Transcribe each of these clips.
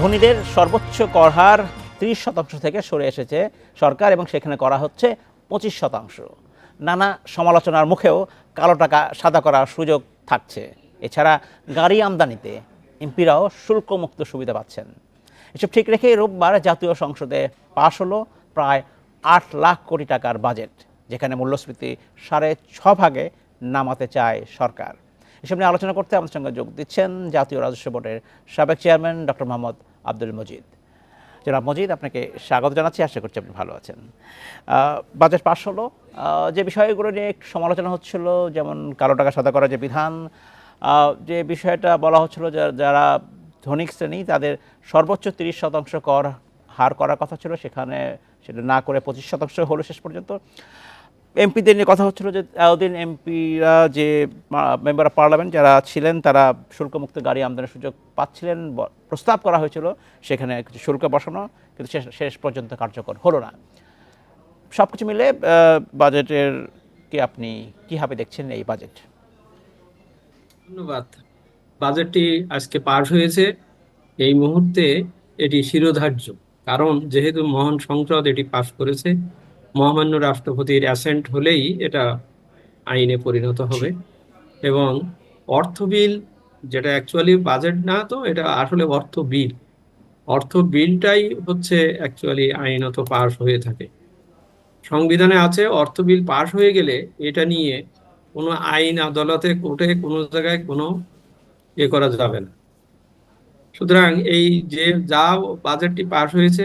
ধনীদের সর্বোচ্চ কর হার ত্রিশ শতাংশ থেকে সরে এসেছে সরকার এবং সেখানে করা হচ্ছে পঁচিশ শতাংশ। নানা সমালোচনার মুখেও কালো টাকা সাদা করার সুযোগ থাকছে। এছাড়া গাড়ি আমদানিতে এমপিরাও শুল্কমুক্ত সুবিধা পাচ্ছেন। এসব ঠিক রেখে রোববার জাতীয় সংসদে পাশ হলো প্রায় আট লাখ কোটি টাকার বাজেট, যেখানে মূল্যস্ফীতি সাড়ে ছ ভাগে নামাতে চায় সরকার। এসব নিয়ে আলোচনা করতে আমাদের সঙ্গে যোগ দিচ্ছেন জাতীয় রাজস্ব বোর্ডের সাবেক চেয়ারম্যান ডক্টর মোহাম্মদ আব্দুল মজিদ। জনাব মজিদ, আপনাকে স্বাগত জানাচ্ছি। আশা করছি আপনি ভালো আছেন। বাজেট পাশ হলো। যে বিষয়গুলো নিয়ে একটু সমালোচনা হচ্ছিল, যেমন কালো টাকা সাদা করার যে বিধান যে বিষয়টা বলা হচ্ছিল যারা ধনিক শ্রেণি, তাদের সর্বোচ্চ তিরিশ শতাংশ কর হার করার কথা ছিল। সেখানে সেটা না করে পঁচিশ শতাংশ হলো শেষ পর্যন্ত। এমপিদের নিয়ে কথা হচ্ছিল যে এতদিন এমপিরা যে মেম্বার অফ পার্লামেন্ট যারা ছিলেন, তারা শুল্কমুক্ত গাড়ি আমদানির সুযোগ পাচ্ছিলেন প্রস্তাব করা হয়েছিল, সেখানে কিছু শুল্ক বসানো, কিন্তু শেষ শেষ পর্যন্ত কার্যকর হলো না। সব কিছু মিলে বাজেটের কি আপনি কীভাবে দেখছেন এই বাজেট? ধন্যবাদ। বাজেটটি আজকে পাশ হয়েছে। এই মুহূর্তে এটি শিরোধার্য, কারণ যেহেতু মহান সংসদ এটি পাশ করেছে মহামান্য রাষ্ট্রপতির অ্যাসেন্ট হলেই এটা আইনে পরিণত হবে। এবং অর্থ বিল যেটা অ্যাকচুয়ালি বাজেট না তো এটা আসলে অর্থ বিল। অর্থ বিলটাই হচ্ছে অ্যাকচুয়ালি আইনত পাশ হয়ে থাকে। সংবিধানে আছে অর্থ বিল পাশ হয়ে গেলে এটা নিয়ে কোনো আইন আদালতে কোর্টে কোনো জায়গায় কোনো এ করা যাবে না। সুতরাং এই যে যা বাজেটটি পাশ হয়েছে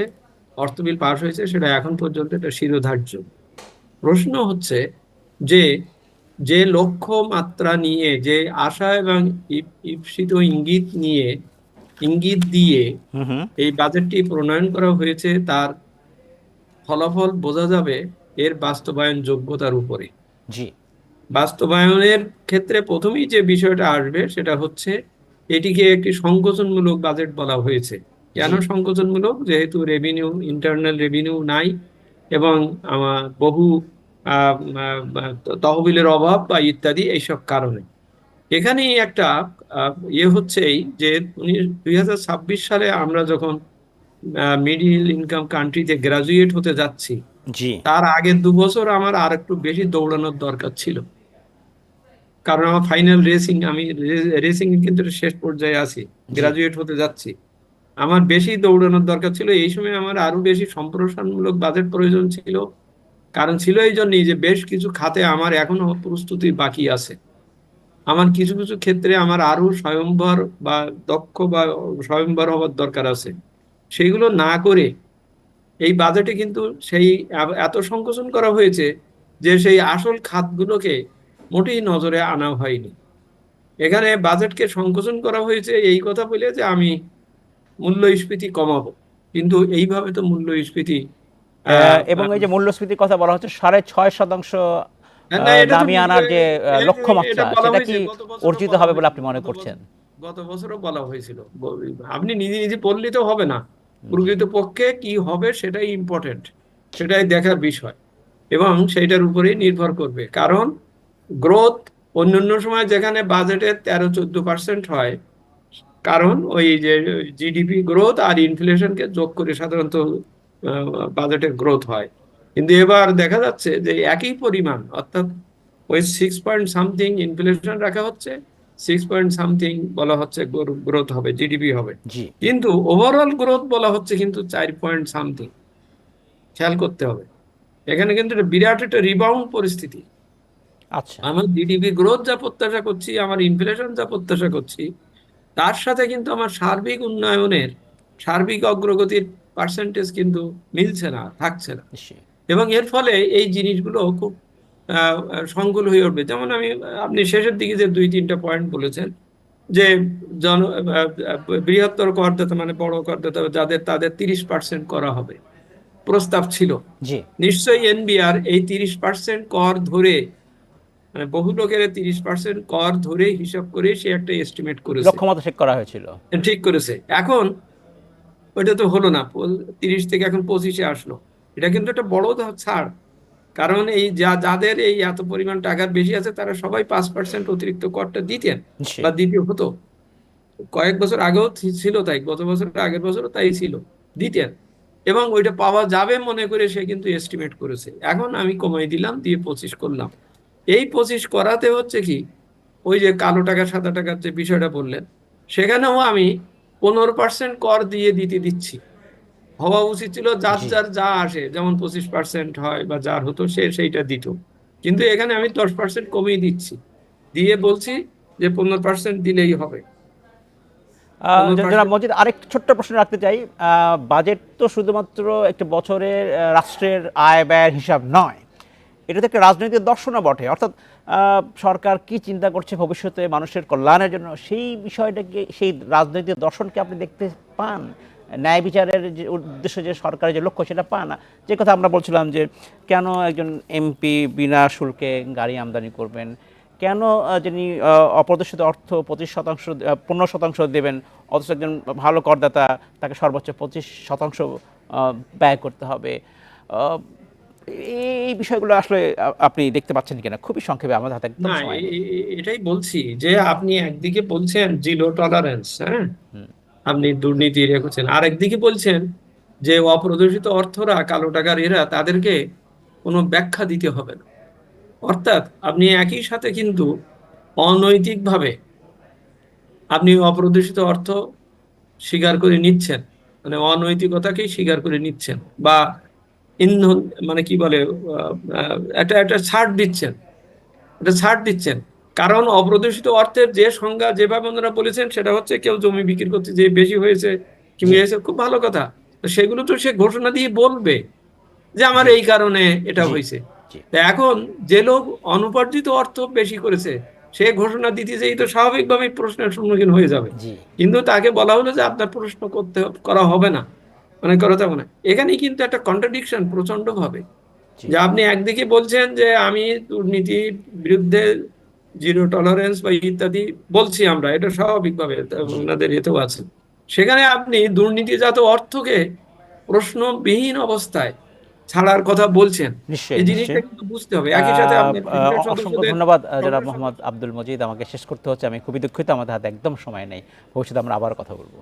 অর্থ বিল পাশ হয়েছে সেটা এখন পর্যন্ত এটা শিরোধার্য। প্রশ্ন হচ্ছে যে যে লক্ষ্য মাত্রা নিয়ে যে আশা এবং ইপ- ঈপ্সিত ইঙ্গিত নিয়ে ইঙ্গিত দিয়ে এই বাজেটটি প্রণয়ন করা হয়েছে তার ফলাফল বোঝা যাবে এর বাস্তবায়ন যোগ্যতার উপরে। জি। বাস্তবায়নের ক্ষেত্রে প্রথমেই যে বিষয়টা আসবে সেটা হচ্ছে এটিকে একটি সংকোচনমূলক বাজেট বলা হয়েছে। কেন সংকোচনমূলক? যেহেতু রেভিনিউ ইন্টারনাল রেভিনিউ নাই এবং আমার বহু তহবিলের অভাব বা ইত্যাদি এইসব কারণে। এখানেই একটা ইয়ে হচ্ছেই যে উনি দুই সালে আমরা যখন মিডিল ইনকাম কান্ট্রিতে গ্রাজুয়েট হতে যাচ্ছি তার আগের দু বছর আমার আর একটু বেশি দৌড়ানোর দরকার ছিল। কারণ আমার ফাইনাল রেসিং আমি রেসিং কিন্তু শেষ পর্যায়ে আছি গ্রাজুয়েট হতে যাচ্ছি। আমার বেশি দৌড়ানোর দরকার ছিল। এই সময় আমার আরও বেশি সম্প্রসারণমূলক বাজেট প্রয়োজন ছিল। কারণ ছিল এই জন্যই যে বেশ কিছু খাতে আমার এখনও প্রস্তুতি বাকি আছে। আমার কিছু কিছু ক্ষেত্রে আমার আরও স্বয়ংবর বা দক্ষ বা স্বয়ংবর হওয়ার দরকার আছে। সেগুলো না করে এই বাজেটে কিন্তু সেই এত সংকোচন করা হয়েছে যে সেই আসল খাতগুলোকে মোটেই নজরে আনা হয়নি। এখানে বাজেটকে সংকোচন করা হয়েছে এই কথা বলে যে আমি মূল্যস্ফীতি কমাবো। কিন্তু এইভাবে তো মূল্যস্ফীতি এবং এই যে মূল্যস্ফীতির কথা বলা হচ্ছে সাড়ে ছয় শতাংশ হ্যাঁ, নামিয়ে আনার যে লক্ষ্যমাত্রা সেটা কি অর্জিত হবে বলে আপনি মনে করছেন? গত বছরও বলা হয়েছিল। আপনি নিজে নিজে বললে তো হবে না। প্রকৃতপক্ষে কি হবে সেটাই ইম্পর্টেন্ট সেটাই দেখার বিষয়। এবং সেইটার উপরেই নির্ভর করবে। কারণ গ্রোথ অন্যান্য সময় যেখানে বাজেটে তেরো চোদ্দ পার্সেন্ট হয় কারণ ওই যে জিডিপি গ্রোথ আর ইনফ্লেশনকে যোগ করে সাধারণত বাজেটের গ্রোথ হয়। কিন্তু এবার দেখা যাচ্ছে যে একই পরিমাণ অর্থাৎ ওই সিক্স পয়েন্ট সামথিং ইনফ্লেশন রাখা হচ্ছে সিক্স পয়েন্ট সামথিং বলা হচ্ছে গ্রোথ হবে জিডিপি হবে। জি। কিন্তু ওভারঅল গ্রোথ বলা হচ্ছে কিন্তু চার পয়েন্ট সামথিং খেয়াল করতে হবে। এখানে কিন্তু বিরাট একটা রিবাউন্ড পরিস্থিতি। আচ্ছা। আমার জিডিপি গ্রোথ যা প্রত্যাশা করছি আমার ইনফ্লেশন যা প্রত্যাশা করছি তার সাথে কিন্তু আমার সার্বিক উন্নয়নের সার্বিক অগ্রগতির পার্সেন্টেজ কিন্তু মিলছে না থাকছে না। এবং এর ফলে এই জিনিসগুলো খুব সংকুল হয়ে উঠবে। যেমন আমি আপনি শেষের দিকে যে দুই তিনটা পয়েন্ট বলেছেন যে জন বৃহত্তর করদাতা মানে বড় করদাতা যাদের তাদের তিরিশ পার্সেন্ট করা হবে। প্রস্তাব ছিল। নিশ্চয়ই এনবিআর এই তিরিশ পার্সেন্ট কর ধরে মানে বহু লোকের তিরিশ পার্সেন্ট কর ধরে হিসাব করে সে একটা এস্টিমেট করেছে। লক্ষ্যমাত্রা ঠিক করা হয়েছিল। ঠিক করেছে। এখন ওইটা তো হলো না তিরিশ থেকে এখন পঁচিশে আসলো। এটা কিন্তু একটা বড় ছাড়। কারণ এই যা যাদের এই এত পরিমাণ টাকার বেশি আছে তারা সবাই পাঁচ পার্সেন্ট অতিরিক্ত করটা দিতেন বা দিতে হতো। কয়েক বছর আগেও ছিল তাই গত বছর আগের বছরও তাই ছিল দিতেন। এবং ওইটা পাওয়া যাবে মনে করে সে কিন্তু এস্টিমেট করেছে। এখন আমি কমাই দিলাম দিয়ে পঁচিশ করলাম। এই পঁচিশ করাতে হচ্ছে কি? ওই যে কালো টাকা সাদা টাকার যে বিষয়টা বললেন সেখানেও আমি পনেরো পার্সেন্ট কর দিয়ে দিতে দিচ্ছি। হওয়া উচিত ছিল যার যার যা আসে যেমন পঁচিশ পার্সেন্ট হয় বা যার হতো সে সেইটা দিত। কিন্তু এখানে আমি দশ পার্সেন্ট কমিয়ে দিচ্ছি। দিয়ে বলছি যে পনেরো পার্সেন্ট দিলেই হবে। জনাব মজিদ আরেক ছোট্ট প্রশ্ন রাখতে চাই। আহ, বাজেট তো শুধুমাত্র একটা বছরের রাষ্ট্রের আয় ব্যয়ের হিসাব নয়। এটা তো একটা রাজনৈতিক দর্শনও বটে। অর্থাৎ সরকার কি চিন্তা করছে ভবিষ্যতে মানুষের কল্যাণের জন্য? সেই বিষয়টাকে, সেই রাজনৈতিক দর্শনকে আপনি দেখতে পান? ন্যায় বিচারের যে উদ্দেশ্য যে সরকারের যে লক্ষ্য, সেটা পান? না যে কথা আমরা বলছিলাম যে, কেন একজন এমপি বিনা শুল্কে গাড়ি আমদানি করবেন? কেন যিনি অপ্রদর্শিত অর্থ পঁচিশ শতাংশ পনেরো শতাংশ দেবেন, অথচ একজন ভালো করদাতা তাকে সর্বোচ্চ পঁচিশ শতাংশ ব্যয় করতে হবে? এই- বিষয়গুলো আসলে আপনি দেখতে পাচ্ছেন কিনা? খুবই সংক্ষেপে আমাদের হাতে একদম সময় এটাই বলছি যে আপনি একদিকে বলছেন জিরো টলারেন্স হ্যাঁ? আপনি দুর্নীতি রেখেছেন আর একদিকে বলছেন যে অপ্রদর্শিত অর্থরা কালো টাকার এরা তাদেরকে কোনো ব্যাখ্যা দিতে হবে না। অর্থাৎ আপনি একই সাথে কিন্তু অনৈতিকভাবে আপনি অপ্রদর্শিত অর্থ স্বীকার করে নিচ্ছেন। মানে অনৈতিকতাকেই স্বীকার করে নিচ্ছেন বা ইন্ধন মানে কি বলে একটা একটা ছাড় দিচ্ছেন। এটা ছাড় দিচ্ছেন। কারণ অপ্রদর্শিত অর্থের যে সংজ্ঞা যেভাবে ওনারা বলেছেন সেটা হচ্ছে কেউ জমি বিক্রি করতে যে বেশি হয়েছে কি হয়েছে খুব ভালো কথা। তো সেগুলো তো সে ঘোষণা দিয়ে বলবে যে আমার এই কারণে এটা হয়েছে। এখন যে লোক অনুপার্জিত অর্থ বেশি করেছে সে ঘোষণা দিতে যেই তো স্বাভাবিকভাবেই প্রশ্নের সম্মুখীন হয়ে যাবে। কিন্তু তাকে বলা হলো যে আপনার প্রশ্ন করতে করা হবে না। মানে করা যাবে না। এখানে কিন্তু একটা কন্ট্রাডিকশন প্রচণ্ড ভাবে যে আপনি একদিকে বলছেন যে আমি দুর্নীতির বিরুদ্ধে জিরো টলারেন্স বা ইত্যাদি বলছি আমরা এটা স্বাভাবিকভাবে তা ওনাদের এতেও আছে। সেখানে আপনি দুর্নীতিজাত অর্থকে প্রশ্নবিহীন অবস্থায় ছাড়ার কথা বলছেন। এই জিনিসটা কিন্তু বুঝতে হবে। একই সাথে অসংখ্য ধন্যবাদ জনাব মোহাম্মদ আব্দুল মজিদ। আমাকে শেষ করতে হচ্ছে। আমি খুবই দুঃখিত। আমাদের হাতে একদম সময় নেই। ভবিষ্যতে আমরা আবার কথা বলব।